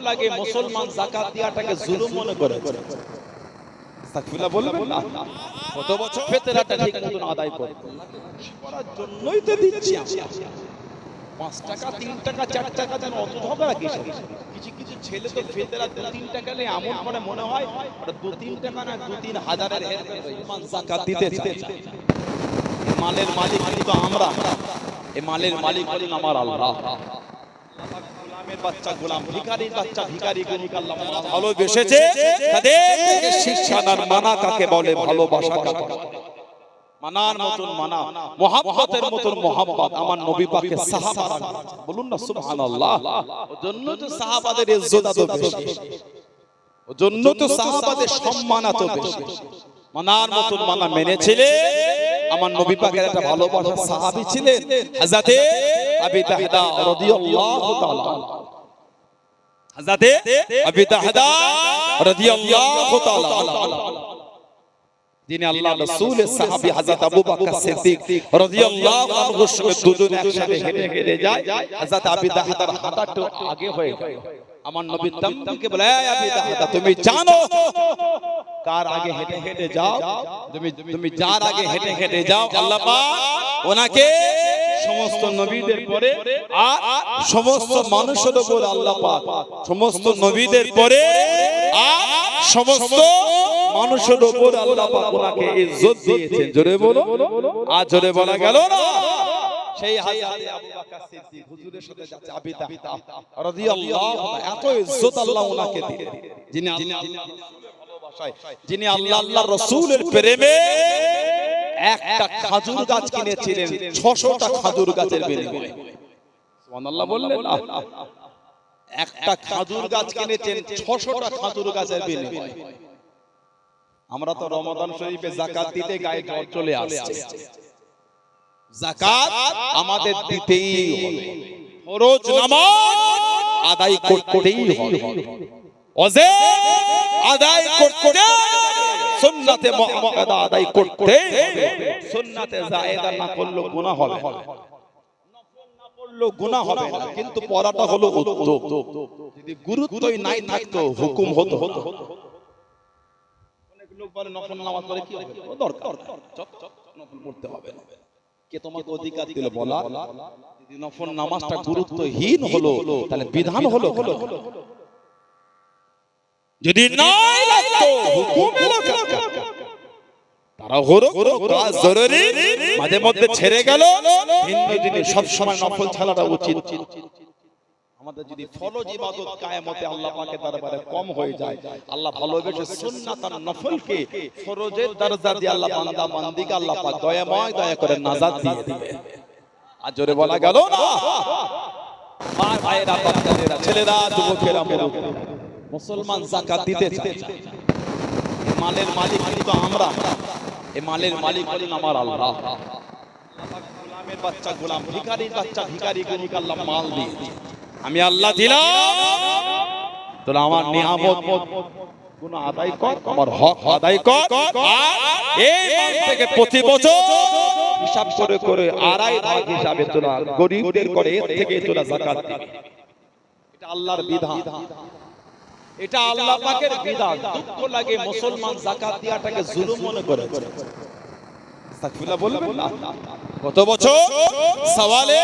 লাগে মুসলমান জাকাত দেওয়াটাকে জুলুম মনে করে। না। পাঁচ টাকা, তিন টাকা, চার টাকা অত ঝগড়া কিসে কিছু কিছু ছেলে তো তিন টাকা মনে হয় দু না, দু, তিন। মালের মালিক কিন্তু আমরা। এই মালের মালিক আমার আল্লাহ। গোলামের বাচ্চা গোলাম ভিখারির বাচ্চা ভিখারি গরিব আল্লাহ ভালোবেসেছে? তাদের শিক্ষা মানা কাকে বলে? ভালোবাসা কাকে মানার মতন মানা মোহাম্মতের মতন মোহাম্মত আমার নবী পাকের সাহাবারা বলুন না সুবহানাল্লাহ। ওর জন্য তো সাহাবাদের ইজ্জত এত বেশি। ওর জন্য তো সাহাবাদের সম্মান এত বেশি। মানার মতন মানা মেনেছিলে? আমার নবী পাকের একটা ভালোবাসা সাহাবী ছিলেন হযরতে আবি তাহদা রাদিয়াল্লাহু তাআলা। হযরতে আবি তাহদা রাদিয়াল্লাহু তাআলা যিনি আল্লাহ রাসূলের সাহাবী হযরত আবু বকর সিদ্দিক রাদিয়াল্লাহু সঙ্গে দুজনে একসাথে হেঁটে হেঁটে যায়। হযরত আবি দাহদার হাঁটাটা আগে হয়ে যায় আমার নবী দমদমকে বলে আবি দাহদা তুমি জানো কার আগে হেঁটে হেঁটে যাও? তুমি তুমি যার আগে হেঁটে হেঁটে যাও, আল্লাহ পাক ওনাকে সমস্ত নবীদের পরে আর সমস্ত মানুষের উপর আল্লাহ পাক সমস্ত নবীদের পরে আর সমস্ত মানুষের উপর আল্লাহ পাক ওনাকে ইজ্জত দিয়েছেন। জোরে বলো। আর জোরে বলা গেল না। সেই আবু বকর সিদ্দিক হুজুরের সাথে যাচ্ছে আবি তাহতা রাদিয়াল্লাহু এত ইজ্জত আল্লাহ ওনাকে দিলেন। যিনি আল্লাহ ভালোবাসায় যিনি আল্লাহ আল্লাহ রাসূলের প্রেমে একটা খাজুর গাছ কিনেছিলেন 600টা খাজুর গাছের বিনিময়ে। সুবহানাল্লাহ বললেন একটা খাজুর গাছ কিনেছেন 600টা খাজুর গাছের বিনিময়ে। আমরা তো রমাদান শরীফে যাকাত দিতে গায়ে জ্বর চলে আসছে। যাকাত আমাদের দিতেই হবে। ফরজ নামাজ আদায় করতেই হবে। অজে আদায় করতে সুন্নাতে মুআক্কাদা আদায় করতে সুন্নাতে জায়েদা না করলে গুনাহ হবে। না পড়লেও গুনাহ হবে না, কিন্তু পড়াটা হলো উত্তম যদি গুরুত্বই নাই থাকতো, হুকুম হতো। অনেক লোক বলে, নফল নামাজ পড়ে কি হবে? দরকার। নফল পড়তে হবে। না কে তোমাকে অধিকার দিল বলা? যদি নফল নামাজটা গুরুত্বহীন হলো, তাহলে বিধান হলো হলো যদি নাই লাগতো হুকুম তারা হলো কাজ জরুরি। মাঝে মধ্যে ছেড়ে গেল। ভিন্ন সব সময় নফল ছাড়াটা উচিত। আমাদের যদি ফরজ ইবাদত কায়ামতে আল্লাহ পাকের দরবারে কম হয়ে যায় আল্লাহ ভালোবেসে সুন্নাত আর নফলকে ফরজের দরজা দিয়ে আল্লাহ বান্দা বান্দিকে আল্লাহ পাক দয়াময় দয়া করে নাজাত দিয়ে দিবে। আর জোরে বলা গেল না। মা ভাইরা বাচ্চাদেরা ছেলেরা যুবকেরা মুসলমান যাকাত দিতে চায়। মালের মালিক কিন্তু আমরা। এই মালের মালিক হলেন আমার আল্লাহ। গোলামের বাচ্চা গোলাম, ভিখারির বাচ্চা ভিখারি গরিব আল্লাহ মাল দিয়েছে। আমি আল্লাহ দিলাম। তোরা আমার নিয়ামত কোন আদায় কর, আমার হক আদায় কর। এই মাস থেকে প্রতি বছর হিসাব করে করে আড়াই ভাগ হিসাবে তোরা গরিবদের করে এর থেকে তোরা যাকাত দিবি। এটা আল্লাহর বিধান। এটা আল্লাহ পাকের বিধান। দুঃখ লাগে মুসলমান যাকাত দেওয়াটাকে জুলুম মনে করে। আস্তাগফিরুল্লাহ বলবেন না? কত বছর? সওয়ালে?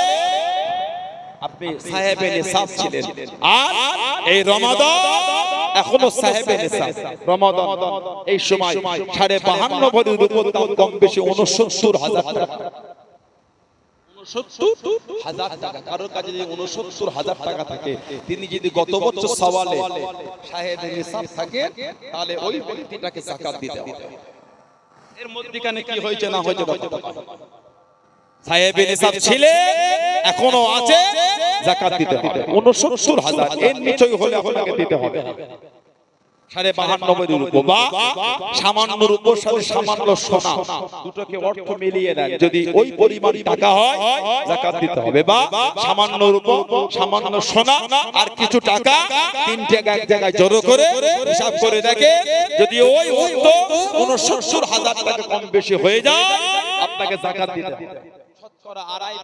আপনি সাহেবে নিসাব ছিলেন। আর এই রমাদান এখনও সাহেবে নিসাব। রমাদান এই সময় সাড়ে বাহান্ন উপর কম বেশি উনসত্তর হাজার টাকা। উনসত্তর হাজার টাকা। কারোর কাছে যদি উনসত্তর হাজার টাকা থাকে তিনি যদি গত বছর সওয়ালে সাহেবে নিসাব থাকে তাহলে ওই ব্যক্তিটাকে জাকাত দিতে হবে। এর মধ্যখানে কি হয়েছে না হয়েছে ব্যাপারটা নিসাব ছিলে এখনও আছে জাকাত দিতে হবে। উনসত্তর হাজার এর নিচই হলে আপনাকে দিতে হবে। সাড়ে বাহান্নব্বই রূপ বা সামান্য রূপর সাথে সামান্য সোনা দুটোকে অর্থ মিলিয়ে দেন যদি ওই পরিমাণ টাকা হয় জাকাত দিতে হবে। বা সামান্য রূপ সামান্য সোনা আর কিছু টাকা তিন জায়গা এক জায়গায় জড়ো করে হিসাব করে দেখে যদি ওই অর্থ উনসত্তর হাজার টাকা কম বেশি হয়ে যায় আপনাকে জাকাত দিতে হবে। শতকরা আড়াই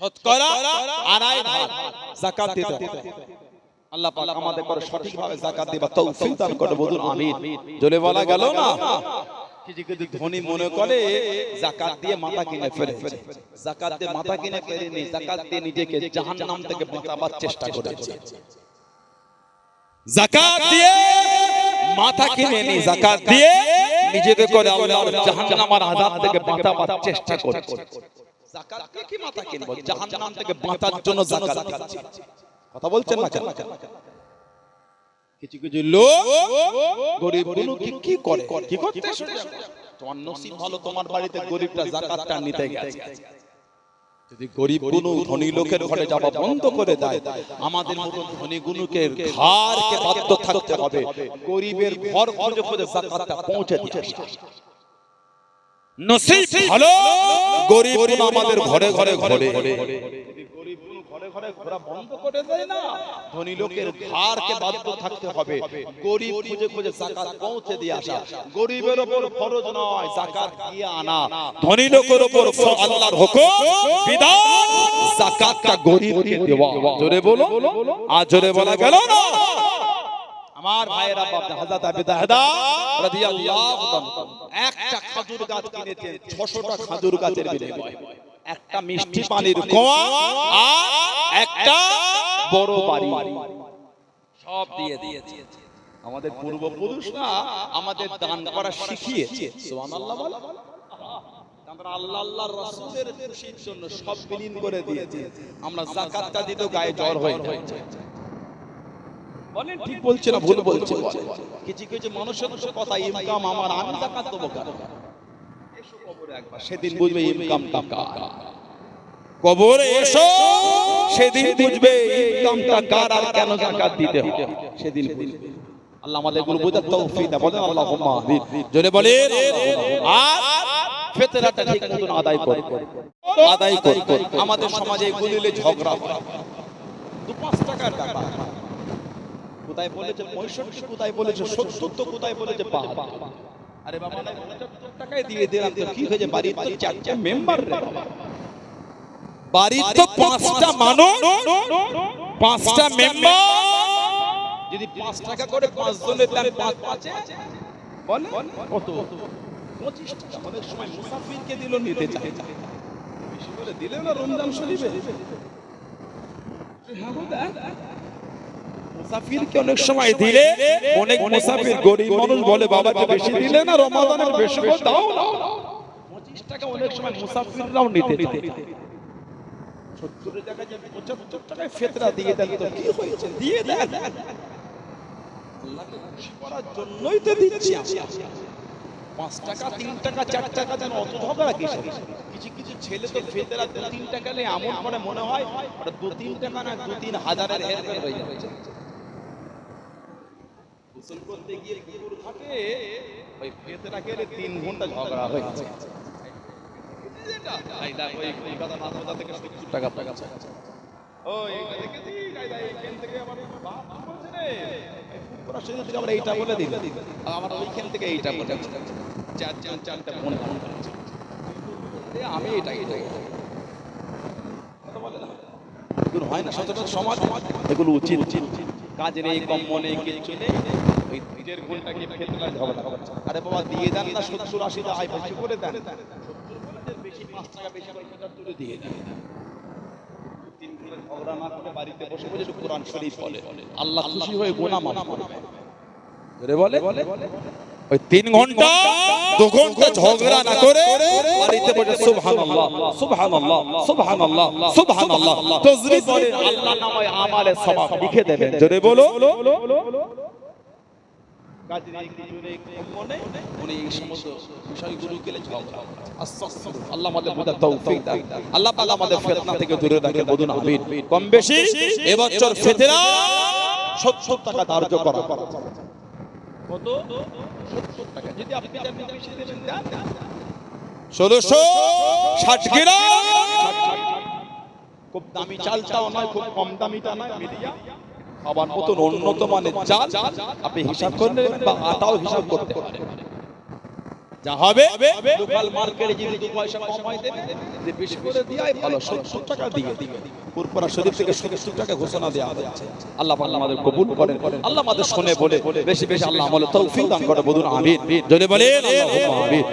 শতকরা আড়াই জাকাত দিতে হবে। আল্লাহ পাক আমাদের করে সঠিকভাবে যাকাত দিবা তৌফিক দান করে বলুন আমিন। জলে বলা গেল না? কিছু কিছু ধনী মনে করে যাকাত দিয়ে মাথা কিনে ফেলেছে। যাকাত দিয়ে মাথা কিনে ফেলেনি যাকাত দিয়ে নিজেকে জাহান্নাম থেকে বাঁচাবার চেষ্টা করেছে। জাকাত দিয়ে মাথা কিনে নি যাকাত দিয়ে নিজেকে করে আল্লাহর জাহান্নামের আযাব থেকে বাঁচাবার চেষ্টা করছে। যাকাত দিয়ে কি মাথা কিনবো? জাহান্নাম থেকে বাঁচার জন্য যাকাত দিচ্ছি কথা বলছেন না কেন? কিছু কিছু লোক গরিব কি কি করে? কি করতে তোমার নসিব ভালো তোমার বাড়িতে গরিবটা যাকাতটা নিতে গেছে। যদি গরিব গুনু ধনী লোকের ঘরে যাওয়া বন্ধ করে দেয় আমাদের মতো ধনী গুনুকে ঘরকে বাধ্য থাকতে হবে। গরিবের ঘর খুঁজে খুঁজে যাকাতটা পৌঁছে দিতে নসিব ভালো গরিব আমাদের ঘরে ঘরে ঘরে গুনু ঘরে ঘরে ঘোরা বন্ধ করে দেয় না। ধনী লোকের ঘরকে বাধ্য থাকতে হবে। গরিব খুঁজে খুঁজে যাকাত পৌঁছে দিয়ে আসা। গরিবের উপর ফরজ নয় যাকাত দিয়ে আনা। ধনী লোকের উপর আল্লাহর হুকুম বিধান। যাকাতটা গরিবকে দেওয়া। জোরে বলো আর জোরে বলা গেল না। আমার ভাইয়েরা বাপ হযরত আবু দাহদা রাদিয়াল্লাহু তাআলা একটা খেজুর গাছ কিনেছেন 600টা খেজুর গাছের বিনিময়ে। একটা মিষ্টি পানির কুয়া আর একটা বড় বাড়ি। সব দিয়ে দিয়েছে। আমাদের পূর্বপুরুষরা আমাদের দান করা শিখিয়েছে। সুবহানাল্লাহ বলো। আমরা আল্লাহ আল্লাহর রাসূলের খুশির জন্য সব বিলীন করে দিয়েছি। আমরা যাকাতটা দিতেও গায়ে জ্বর হয়ে বলেন ঠিক বলছে না ভুল বলছে কিছু কিছু মানুষের কথা ইনকাম আমার আমি জাকাত দেবো কেন? সেদিন বুঝবে ইনকামটা কার। কবরে এসো সেদিন বুঝবে ইনকামটা কার আর কেন জাকাত দিতে হবে। সেদিন বুঝবে। আল্লাহ আমাদেরগুলো বোঝার তৌফিক বলেন আল্লাহুম্মা আমিন। জোরে বলেন আর ফেতরাটা ঠিক মতন আদায় কর। আদায় কর। আমাদের সমাজে গুলিলে ঝগড়া হয়। দু পাঁচ টাকার ব্যাপার। কোথায় বলেছে পঁয়ষট্টি কোথায় বলেছে সত্তর তো কোথায় বলেছে বাহাত্তর আরে বাবা টাকায় দিয়ে দিলাম তো কি হয়েছে? বাড়ির তো চারটা মেম্বার। বাড়ির তো পাঁচটা মানুষ। পাঁচটা মেম্বার যদি পাঁচ টাকা করে পাঁচ জনের দেন পাঁচ পাঁচে বলে কত? পঁচিশ টাকা। অনেক সময় মুসাফিরকে দিল নিতে চায়। বেশি করে দিলে না রমজান শরীফে? হ্যাঁ। মুসাফিরকে অনেক সময় দিলে অনেক মুসাফির গরিব মানুষ বলে বাবাকে বেশি দিলে না রমাদানের বেশি করে দাও না। পঁচিশ টাকা অনেক সময় মুসাফিররাও নিতে চায়। সত্তরের জায়গায় যে পঁচাত্তর টাকায় ফেতরা দিয়ে দেন তো কি হয়েছে? দিয়ে দেন। করার জন্যই তো দিচ্ছি পাঁচ টাকা তিন টাকা চার টাকা যেন অত ঝগড়া কিসের? কিছু কিছু ছেলে তো ফেতেরা তিন টাকা নিয়ে এমন করে মনে হয় দু তিন টাকা না দু তিন হাজারের হেরফের হয়ে যাচ্ছে। গোসল করতে গিয়ে ঘাটে ওই গেলে তিন ঘণ্টা ঝগড়া হয়েছে এই দেখো, এই কলকাতা নাথবাজার থেকে 70 টাকা? এই থেকে আমার বাপ রে? এই ফুটবলার থেকে আমরা এইটা বলে দিল। আমার ওইখান থেকে এইটা বলে দিল। চার চার চারটা ফোন ফোন করেছে। আমি এটা? এগুলো হয় না সচরাচর সমাজ এগুলো উচিত কাজ নেই কম্ম নেই কিছু নেই ওই দেড় ঘণ্টা ফেতলা ঝগড়া আরে বাবা দিয়ে দেন না সত্তর আশি আয় বেশি করে দেন। সত্তর বলে দেন, বেশি পাঁচ টাকা বেশি করে দিয়ে দেন। তিন ঘণ্টা ঝগড়া না করে বাড়িতে বসে বসে কোরআন শরীফ বলে আল্লাহ খুশি হয়ে গোনা মাফ করবে জোরে বলে? ওই তিন ঘণ্টা দু ঘণ্টা ঝগড়া না করে বাড়িতে বসে সুবহানাল্লাহ সুবহানাল্লাহ সুবহানাল্লাহ সুবহানাল্লাহ। তাসবিহ পড়ে আল্লাহ নামে আমালে সওয়াব লিখে দেবেন। জোরে বলো? কাজে নেই, কিছু নেই, কর্ম নেই, উনি এই সমস্ত বিষয়গুলো গেলে ঝগড়া আল্লাহ আমাদের বোঝার তৌফিক দান। আল্লাহ পাক আমাদের ফিতনা থেকে দূরে রাখে বলুন আমিন। কম বেশি এবছর ফিতরা 70 টাকা ধার্য করা। কত? 70 টাকা। যদি আপনি চান বেশি দেবেন দেন। ষোলোশো ষাট গ্রাম খুব দামি চালটাও নয় খুব কম দামিটা নয় মিডিয়া খাবার মতন উন্নত মানের চাল আপনি হিসাব করে নেবেন বা আটাও হিসাব করতে পারেন। যা হবে লোকাল মার্কেটে যদি দু পয়সা কমাই দেবে যে বেশি করে দিয়াই ভালো সত্তর টাকা দিয়ে পুরপুরা শরীফ থেকে সত্তর টাকা ঘোষণা দেওয়া হচ্ছে। আল্লাহ আমাদের কবুল করেন। আল্লাহ আমাদের শুনে বলে বেশি বেশি আল্লাহ আমলে তৌফিক দান করে বলুন আমিন। জোরে বলেন আমিন।